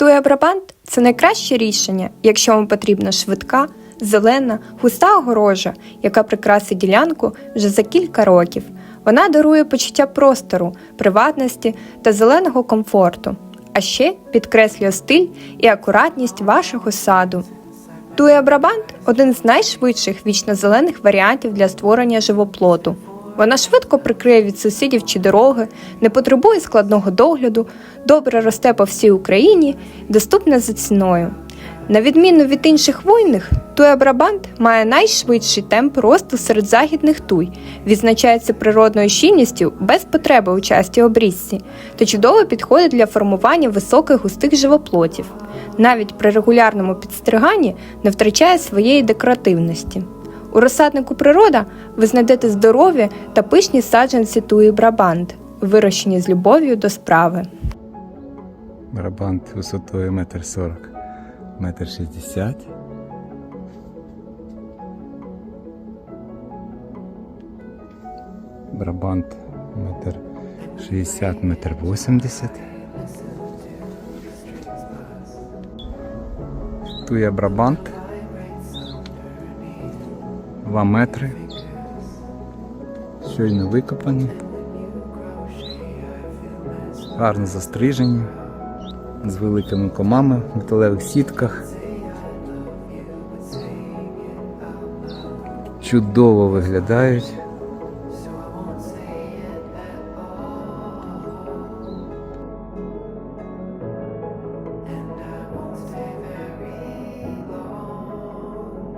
Туя Брабант це найкраще рішення, якщо вам потрібна швидка, зелена, густа огорожа, яка прикрасить ділянку вже за кілька років. Вона дарує почуття простору, приватності та зеленого комфорту, а ще підкреслює стиль і акуратність вашого саду. Туя Брабант один з найшвидших вічнозелених варіантів для створення живоплоту. Вона швидко прикриє від сусідів чи дороги, не потребує складного догляду, добре росте по всій Україні, доступна за ціною. На відміну від інших хвойних, туя Брабант має найшвидший темп росту серед західних туй, відзначається природною щільністю без потреби у частій обрізці та чудово підходить для формування високих густих живоплотів. Навіть при регулярному підстриганні не втрачає своєї декоративності. У розсаднику природа ви знайдете здорові та пишні саджанці туї Брабант, вирощені з любов'ю до справи. Барабан висотою метр сорок, метр шістдесят. Барабант метр шістдесят, метр вісімдесят. Туя Брабант. Два метри. Щойно викопані. Гарно застрижені з великими комами в металевих сітках. Чудово виглядають.